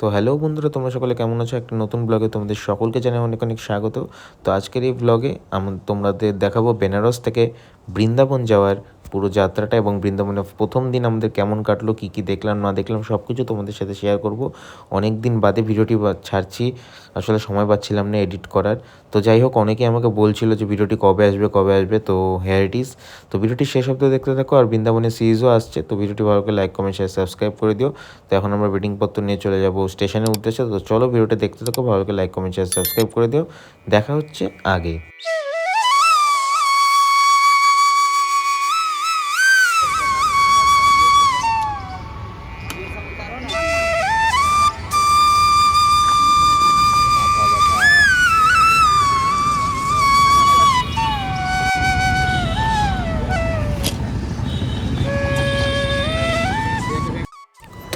তো হ্যালো বন্ধুরা, তোমরা সকলে কেমন আছো? একটা নতুন ব্লগে তোমাদের সকলকে জানাই অনেক অনেক স্বাগত। তো আজকের এই ব্লগে তোমাদের দেখাবো বেনারস থেকে বৃন্দাবন যাওয়ার পুরো যাত্রাটা এবং বৃন্দাবনে প্রথম দিন আমাদের কেমন কাটলো, কী কী দেখলাম, না দেখলাম সব কিছু তোমাদের সাথে শেয়ার করব। অনেক দিন বাদে ভিডিওটি ছাড়ছি, আসলে সময় পাচ্ছিলাম না এডিট করার। তো যাই হোক, অনেকে আমাকে বলছিল যে ভিডিওটি কবে আসবে কবে আসবে, তো হেয়ার ইট ইজ তো ভিডিওটি শেষ অব্দি দেখতে থাকো, আর বৃন্দাবনের সিরিজও আসছে, তো ভিডিওটি ভালো করে লাইক কমেন্ট শেয়ার সাবস্ক্রাইব করে দিও। তো এখন আমরা বেডিং পত্র নিয়ে চলে যাব স্টেশনের উদ্দেশ্যে। তো চলো ভিডিওটা দেখতে থাকো, ভালো করে লাইক কমেন্ট শেয়ার সাবস্ক্রাইব করে দিও। দেখা হচ্ছে আগে।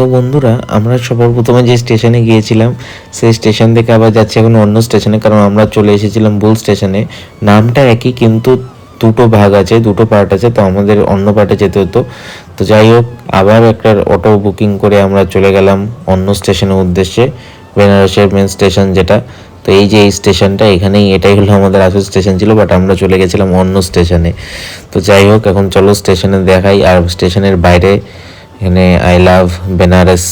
তো বন্ধুরা, আমরা সবার প্রথমে যে স্টেশনে গিয়েছিলাম, সেই স্টেশন থেকে আবার যাচ্ছি এখন অন্য স্টেশনে কারণ আমরা চলে এসেছিলাম বুল স্টেশনে নামটা একই, কিন্তু দুটো ভাগ আছে, দুটো পার্ট আছে, তো আমাদের অন্য পার্টে যেতে হতো। তো যাই হোক, আবার একটা অটো বুকিং করে আমরা চলে গেলাম অন্য স্টেশনের উদ্দেশ্যে, বেনারসের মেন স্টেশন যেটা। তো এই যে এই স্টেশনটা এখানেই এটাই হলো আমাদের আসল স্টেশন ছিল বাট আমরা চলে গেছিলাম অন্য স্টেশনে তো যাই হোক, এখন চলো স্টেশনে দেখাই, আর স্টেশনের বাইরে এখানে আই লাভ বেনারস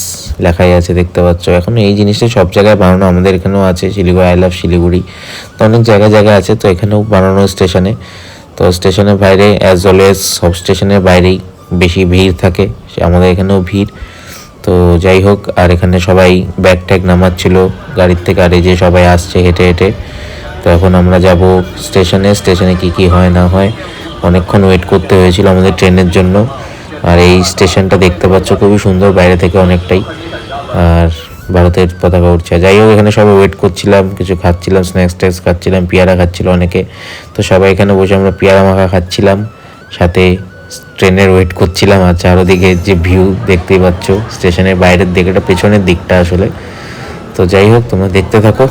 লেখাই আছে, দেখতে পাচ্ছ। এখন এই জিনিসটা সব জায়গায় বানানো, আমাদের এখানেও আছে শিলিগুড়ি আই লাভ শিলিগুড়ি। তো অনেক জায়গায় জায়গায় আছে, তো এখানেও বানানো স্টেশনে। তো স্টেশনের বাইরে অ্যাজ অলওয়েজ সব স্টেশনের বাইরেই বেশি ভিড় থাকে আমাদের এখানেও ভিড়। তো যাই হোক, আর এখানে সবাই ব্যাগ ট্যাগ নামাচ্ছিল, গাড়ির থেকে আর যে সবাই আসছে হেঁটে হেঁটে। তো এখন আমরা যাব স্টেশনে স্টেশনে কি কি হয় না হয়। অনেকক্ষণ ওয়েট করতে হয়েছিল আমাদের ট্রেনের জন্য। আর এই স্টেশনটা দেখতে পাচ্ছ, খুবই সুন্দর, বাইরে থেকে অনেকটাই। আর ভারতের পতাকা উঠছে যাই হোক, এখানে সবাই ওয়েট করছিলাম, কিছু খাচ্ছিলাম স্ন্যাক্স ট্যাক্স খাচ্ছিলাম, পেয়ারা খাচ্ছিল অনেকে। তো সবাই এখানে বসে আমরা পেয়ারা মাখা খাচ্ছিলাম। সাথে ট্রেনের ওয়েট করছিলাম, আর চারোদিকে যে ভিউ দেখতেই পাচ্ছ, স্টেশনের বাইরের দিকটা পেছনের দিকটা আসলে। তো যাই হোক, তোমরা দেখতে থাকো।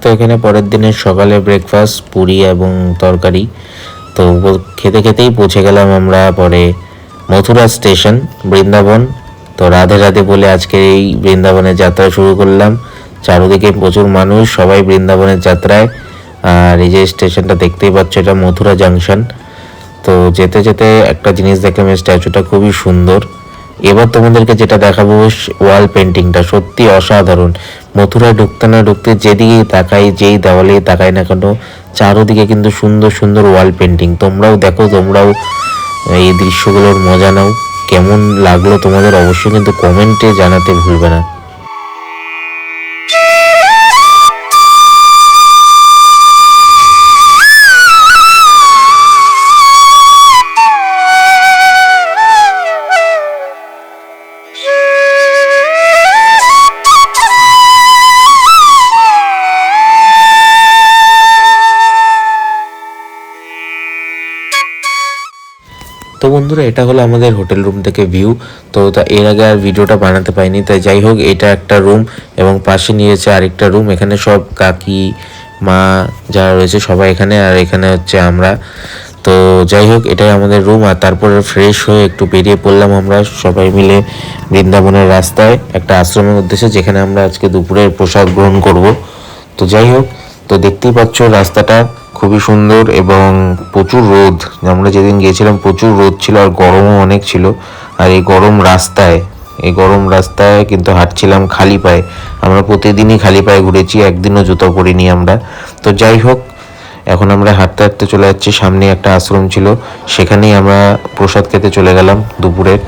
তো এখানে পরের দিনের সকালে ব্রেকফাস্ট পুরি এবং তরকারি। তো খেতে খেতেই পৌঁছে গেলাম আমরা পরে মথুরা স্টেশন, বৃন্দাবন। তো রাধে রাধে বলে আজকে এই বৃন্দাবনের যাত্রা শুরু করলাম। চারিদিকে প্রচুর মানুষ, সবাই বৃন্দাবনের যাত্রায়। আর এই যে স্টেশনটা দেখতেই পাচ্ছ, এটা মথুরা জাংশন তো যেতে যেতে একটা জিনিস দেখলাম স্ট্যাচুটা খুবই সুন্দর। এবার তোমাদেরকে যেটা দেখাবো ওয়াল পেন্টিংটা সত্যি অসাধারণ। মথুরায় ঢুকতে না ঢুকতে যেদিকে তাকাই, যেই দেওয়ালে তাকাই না কেন, চারোদিকে কিন্তু সুন্দর সুন্দর ওয়াল পেন্টিং তোমরাও দেখো, তোমরাও এই দৃশ্যগুলোর মজা নাও। কেমন লাগল তোমাদের অবশ্যই কিন্তু কমেন্টে জানাতে ভুলবে না। বন্ধুরা, এটা হলো আমাদের হোটেল রুম থেকে ভিউ। তো তা এর আগে আর ভিডিওটা বানাতে পাইনি তাই যাই হোক, এটা একটা রুম এবং পাশে নিয়েছে আরেকটা রুম। এখানে সব কাকি, মা যারা রয়েছে সবাই এখানে, আর এখানে হচ্ছে আমরা। তো যাই হোক, এটাই আমাদের রুম, আর তারপরে ফ্রেশ হয়ে একটু বেরিয়ে পড়লাম আমরা সবাই মিলে বৃন্দাবনের রাস্তায়, একটা আশ্রমের উদ্দেশ্যে, যেখানে আমরা আজকে দুপুরের প্রসাদ গ্রহণ করব। তো যাই হোক, তো দেখতেই পাচ্ছ রাস্তাটা। খুবই সুন্দর এবং প্রচুর রোদ। আমরা যেদিন গিয়েছিলাম, প্রচুর রোদ ছিল আর গরমও অনেক ছিল। আর এই গরম রাস্তায়, এই গরম রাস্তায় কিন্তু হাঁটছিলাম খালি পায়ে। আমরা প্রতিদিনই খালি পায়ে ঘুরেছি, একদিনও জুতো পরিনি আমরা। তো যাই হোক, এখন আমরা হাঁটতে হাঁটতে চলে যাচ্ছি। সামনে একটা আশ্রম ছিল, সেখানেই আমরা প্রসাদ খেতে চলে গেলাম দুপুরের।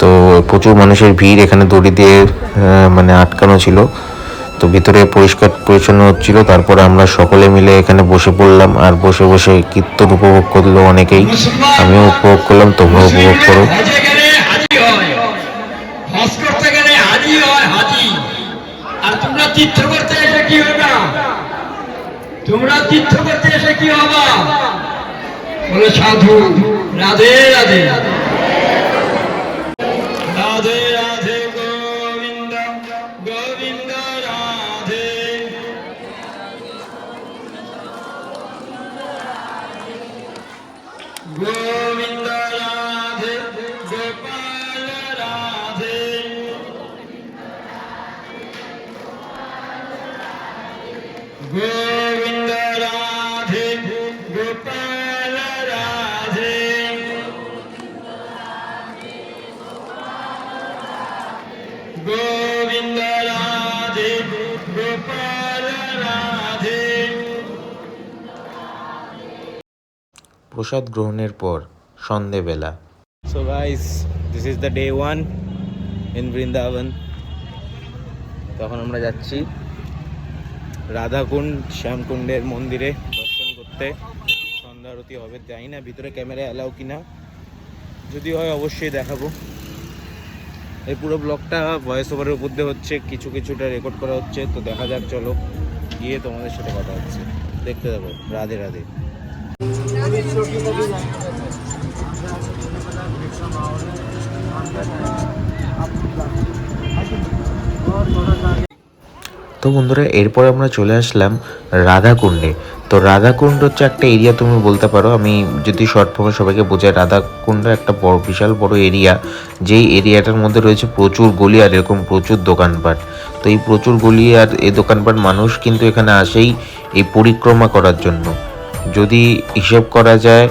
তো প্রচুর মানুষের ভিড়, এখানে দড়ি দিয়ে মানে আটকানো ছিল। তো ভিতরে পরিষ্কার পরিচ্ছন্ন হচ্ছিল তারপরে আমরা সকলে মিলে এখানে বসে পড়লাম আর বসে বসে কীর্তন উপভোগ করল অনেকেই। আমিও উপভোগ করলাম তোমরা উপভোগ করো। কি হবে? তোমরা তীর্থ করতে এসে কি হবা? বলে সাধু রাধে রাধে রাধে। প্রসাদ গ্রহণের পর সন্ধেবেলা। So guys, this is the day one in Vrindavan. তখন আমরা যাচ্ছি রাধাকুণ্ড শ্যামকুণ্ডের মন্দিরে দর্শন করতে। সন্ধ্যা আরতি হবে জানি না ভিতরে ক্যামেরা অ্যালাউ কিনা। যদি হয় অবশ্যই দেখাবো। এই পুরো ব্লগটা ভয়েস ওভারের উপর দিয়ে হচ্ছে কিছু কিছুটা রেকর্ড করা হচ্ছে। তো দেখা যাক চলো গিয়ে তোমাদের সাথে কথা হচ্ছে। দেখতে দেবো রাধে রাধে। তো বন্ধুরা, এরপর আমরা চলে আসলাম রাধাকুণ্ডে। তো রাধাকুণ্ড হচ্ছে একটা এরিয়া তুমি বলতে পারো। আমি যদি শর্ট ফর্মে সবাইকে বোঝাই, রাধাকুণ্ড একটা বড়, বিশাল বড় এরিয়া যেই এরিয়াটার মধ্যে রয়েছে প্রচুর গলি আর এরকম প্রচুর দোকানপাট। তো এই প্রচুর গলি আর এই দোকানপাট মানুষ কিন্তু এখানে আসেই এই পরিক্রমা করার জন্য। যদি হিসেব করা যায়,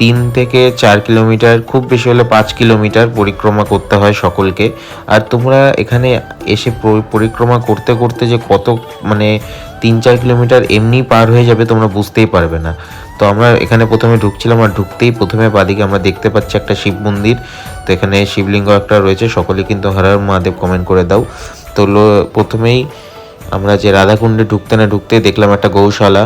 তিন থেকে চার কিলোমিটার, খুব বেশি হলে পাঁচ কিলোমিটার পরিক্রমা করতে হয় সকলকে। আর তোমরা এখানে এসে পরিক্রমা করতে করতে যে কত মানে তিন চার কিলোমিটার এমনি পার হয়ে যাবে তোমরা বুঝতেই পারবে না। তো আমরা এখানে প্রথমে ঢুকছিলাম আর ঢুকতেই প্রথমে বাদিকে আমরা দেখতে পাচ্ছি একটা শিব মন্দির। তো এখানে শিবলিঙ্গ একটা রয়েছে, সকলে কিন্তু হরার মহাদেব কমেন্ট করে দাও। তো প্রথমেই আমরা যে রাধাকুণ্ডে ঢুকতে না ঢুকতে দেখলাম একটা গৌশালা।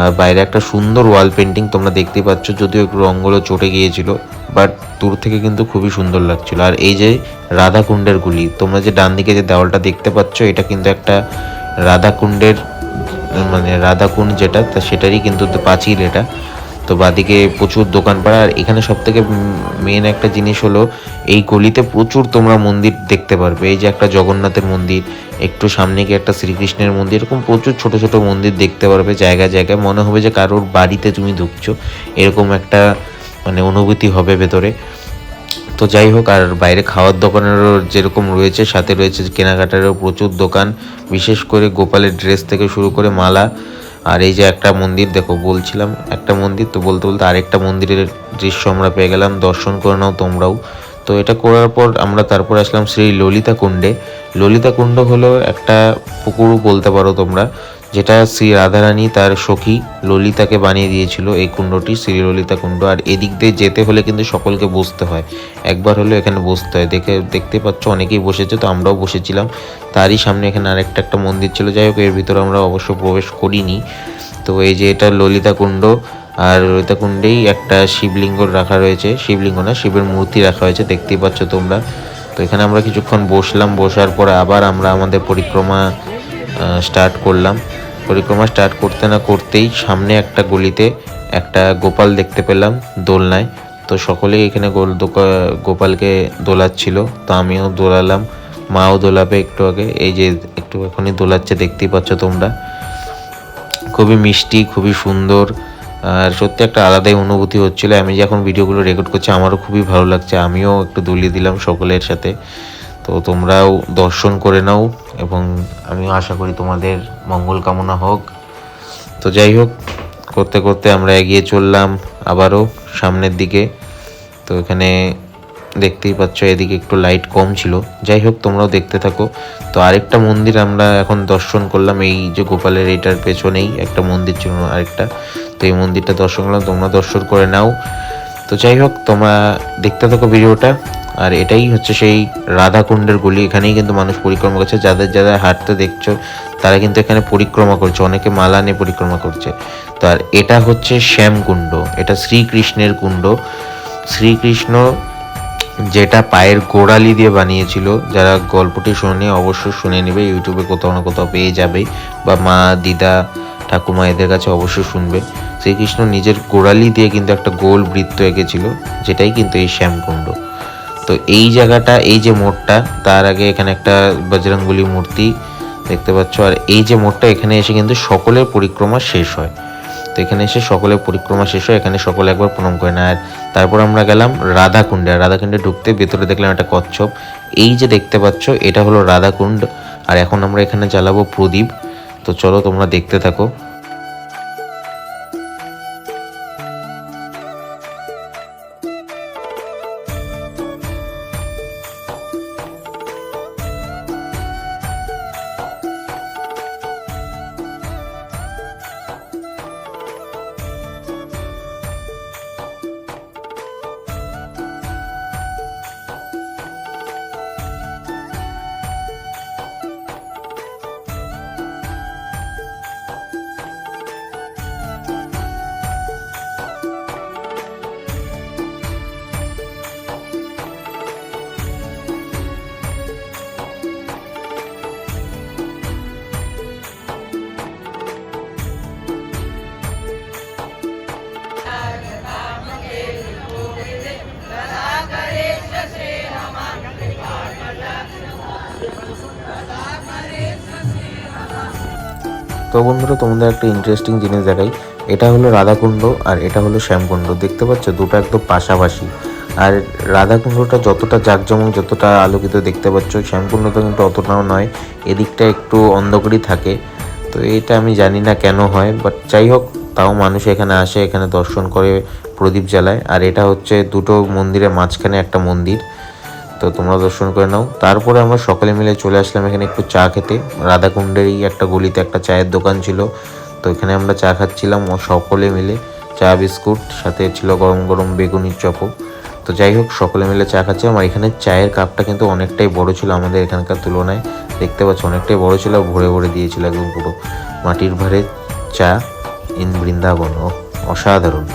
আর বাইরে একটা সুন্দর ওয়াল পেন্টিং তোমরা দেখতে পাচ্ছ, যদিও একটু রঙগুলো চটে গিয়েছিল বাট দূর থেকে কিন্তু খুবই সুন্দর লাগছিল। আর এই যে রাধাকুণ্ডের গুলি, তোমরা যে ডান দিকে যে দেওয়ালটা দেখতে পাচ্ছ, এটা কিন্তু একটা রাধাকুণ্ডের মানে রাধাকুণ্ড যেটা, তা সেটারই কিন্তু পাঁচিল এটা। তো বাদিকে প্রচুর দোকানপাট আর এখানে সব থেকে মেন একটা জিনিস হলো, এই গলিতে প্রচুর তোমরা মন্দির দেখতে পারবে। এই যে একটা জগন্নাথের মন্দির, একটু সামনে গিয়ে একটা শ্রীকৃষ্ণের মন্দির, এরকম প্রচুর ছোট ছোট মন্দির দেখতে পারবে জায়গায় জায়গায়। মনে হবে যে কারোর বাড়িতে তুমি ঢুকছো। এরকম একটা মানে অনুভূতি হবে ভেতরে। তো যাই হোক, আর বাইরে খাওয়ার দোকানেরও যেরকম রয়েছে, সাথে রয়েছে কেনাকাটারও প্রচুর দোকান। বিশেষ করে গোপালের ড্রেস থেকে শুরু করে মালা। আর এই যে একটা মন্দির, দেখো, বলছিলাম একটা মন্দির, তো বলতে বলতে আরেকটা মন্দিরের দৃশ্য আমরা পেয়ে গেলাম। দর্শন করে নাও তোমরাও। তো এটা করার পর আমরা তারপর আসলাম শ্রী ললিতা কুণ্ডে ললিতা কুণ্ড হলো একটা পুকুর বলতে পারো তোমরা। যেটা শ্রী রাধারানী তার সখী ললিতাকে বানিয়ে দিয়েছিল, এই কুণ্ডটি শ্রী ললিতা কুণ্ড। আর এদিক দিয়ে যেতে হলে কিন্তু সকলকে বসতে হয়। একবার হলেও এখানে বসতে হয়। দেখে, দেখতে পাচ্ছ, অনেকেই বসেছে, তো আমরাও বসেছিলাম। তারই সামনে এখানে আরেকটা, একটা মন্দির ছিল। যাই হোক, এর ভিতরে আমরা অবশ্য প্রবেশ করিনি। তো এই যে এটা ললিতা কুণ্ড, আর ললিতা কুণ্ডেই একটা শিবলিঙ্গ রাখা রয়েছে। শিবলিঙ্গ না, শিবের মূর্তি রাখা হয়েছে, দেখতেই পাচ্ছ তোমরা। তো এখানে আমরা কিছুক্ষণ বসলাম। বসার পরে আবার আমরা আমাদের পরিক্রমা স্টার্ট করলাম। পরিক্রমা স্টার্ট করতে না করতেই সামনে একটা গলিতে একটা গোপাল দেখতে পেলাম দোলনায়। তো সকলেই এখানে গোল গোপালকে দোলাচ্ছিল। তো আমিও দোলালাম, মাও দোলাবে একটু আগে। এই যে একটু এখনই দোলাচ্ছে, দেখতেই পাচ্ছ তোমরা। খুবই মিষ্টি, খুবই সুন্দর। আর সত্যি একটা আলাদাই অনুভূতি হচ্ছিল। আমি যখন ভিডিওগুলো রেকর্ড করছি, আমারও খুবই ভালো লাগছে। আমিও একটু দুলিয়ে দিলাম সকলের সাথে। তো তোমরাও দর্শন করে নাও এবং আমিও আশা করি তোমাদের মঙ্গল কামনা হোক। তো যাই হোক, করতে করতে আমরা এগিয়ে চললাম আবারও সামনের দিকে। তো এখানে দেখতেই পাচ্ছ এদিকে একটু লাইট কম ছিল। যাই হোক, তোমরাও দেখতে থাকো। তো আরেকটা মন্দির আমরা এখন দর্শন করলাম। এই যে গোপালের এইটার পেছনেই একটা মন্দির ছিল আরেকটা। তো এই মন্দিরটা দর্শন করলাম, তোমরা দর্শন করে নাও। তো যাই হোক, তোমরা দেখতে থাকো ভিডিওটা। আর এটাই হচ্ছে সেই রাধাকুণ্ডের গলি। এখানেই কিন্তু মানুষ পরিক্রমা করছে। যাদের যাদের হাঁটতে দেখছ, তারা কিন্তু এখানে পরিক্রমা করছে। অনেকে মালা নিয়ে পরিক্রমা করছে। তো আর এটা হচ্ছে শ্যামকুণ্ড। এটা শ্রীকৃষ্ণের কুণ্ড। শ্রীকৃষ্ণ যেটা পায়ের গোড়ালি দিয়ে বানিয়েছিল, যারা গল্পটি শোনে অবশ্যই শুনে নেবে। ইউটিউবে কোথাও না কোথাও পেয়ে যাবে। বা মা, দিদা, ঠাকুমা এদের কাছে অবশ্যই শুনবে। শ্রীকৃষ্ণ নিজের গোড়ালি দিয়ে কিন্তু একটা গোল বৃত্ত এঁকেছিল, যেটাই কিন্তু এই শ্যামকুণ্ড। তো এই জায়গাটা, এই যে মোড়টা, তার আগে এখানে একটা বজরঙ্গলি মূর্তি দেখতে পাচ্ছ। আর এই যে মোড়টা, এখানে এসে কিন্তু সকলের পরিক্রমা শেষ হয়। তো এখানে এসে সকলের পরিক্রমা শেষ হয়, এখানে সকলে একবার প্রণাম করে না আর তারপর আমরা গেলাম রাধাকুণ্ডে। আর রাধাকুণ্ডে ঢুকতে ভেতরে দেখলাম একটা কচ্ছপ। এই যে দেখতে পাচ্ছ, এটা হলো রাধাকুণ্ড। আর এখন আমরা এখানে জ্বালাবো প্রদীপ। তো চলো তোমরা দেখতে থাকো। তো বন্ধুরা, তোমাদের একটা ইন্টারেস্টিং জিনিস দেখাই। এটা হলো রাধাকুণ্ড আর এটা হলো শ্যামকুণ্ড। দেখতে পাচ্ছ, দুটো একদম পাশাপাশি। আর রাধাকুণ্ডটা যতটা জাঁকজমক, যতটা আলোকিত দেখতে পাচ্ছ শ্যামকুণ্ডটা কিন্তু অতটাও নয়, এদিকটা একটু অন্ধকারই থাকে। তো এটা আমি জানি না কেন হয় বাট যাই হোক, তাও মানুষ এখানে আসে, এখানে দর্শন করে প্রদীপ জ্বালায়। আর এটা হচ্ছে দুটো মন্দিরের মাঝখানে একটা মন্দির। তো তোমরা দর্শন করে নাও। তারপরে আমরা সকলে মিলে চলে আসলাম এখানে একটু চা খেতে। রাধাকুণ্ডেরই একটা গলিতে একটা চায়ের দোকান ছিল। তো এখানে আমরা চা খাচ্ছিলাম ও সকলে মিলে। চা, বিস্কুট, সাথে ছিল গরম গরম বেগুনির চপও। তো যাই হোক, সকলে মিলে চা খাচ্ছিলাম। আর এখানে চায়ের কাপটা কিন্তু অনেকটাই বড় ছিল আমাদের এখানকার তুলনায়। দেখতে পাচ্ছ, অনেকটাই বড় ছিল, ভরে ভরে দিয়েছিল একদম পুরো মাটির ভারে চা ইন বৃন্দাবন। অসাধারণ।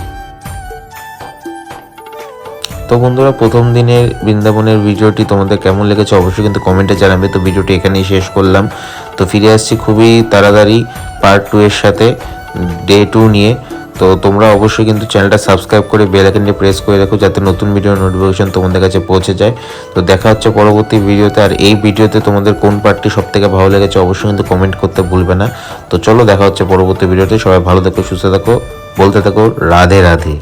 তো বন্ধুরা, প্রথম দিনের বৃন্দাবনের ভিডিওটি তোমাদের কেমন লেগেছে অবশ্যই কিন্তু কমেন্টে জানাবে। তো ভিডিওটি এখানেই শেষ করলাম। তো ফিরে আসছি খুবই তাড়াতাড়ি পার্ট টু এর সাথে ডে টু নিয়ে। তো তোমরা অবশ্যই কিন্তু চ্যানেলটা সাবস্ক্রাইব করে বেল আইকনটি প্রেস করে রাখো যাতে নতুন ভিডিও নোটিফিকেশন তোমাদের কাছে পৌঁছে যায়। তো দেখা হচ্ছে পরবর্তী ভিডিওতে আর এই ভিডিওতে তোমাদের কোন পার্টটি সব থেকে ভালো লেগেছে অবশ্যই কিন্তু কমেন্ট করতে ভুলবে না। তো চলো দেখা হচ্ছে পরবর্তী ভিডিওতে সবাই ভালো থাকো, সুস্থ থাকো, বলতে থাকো, রাধে রাধে।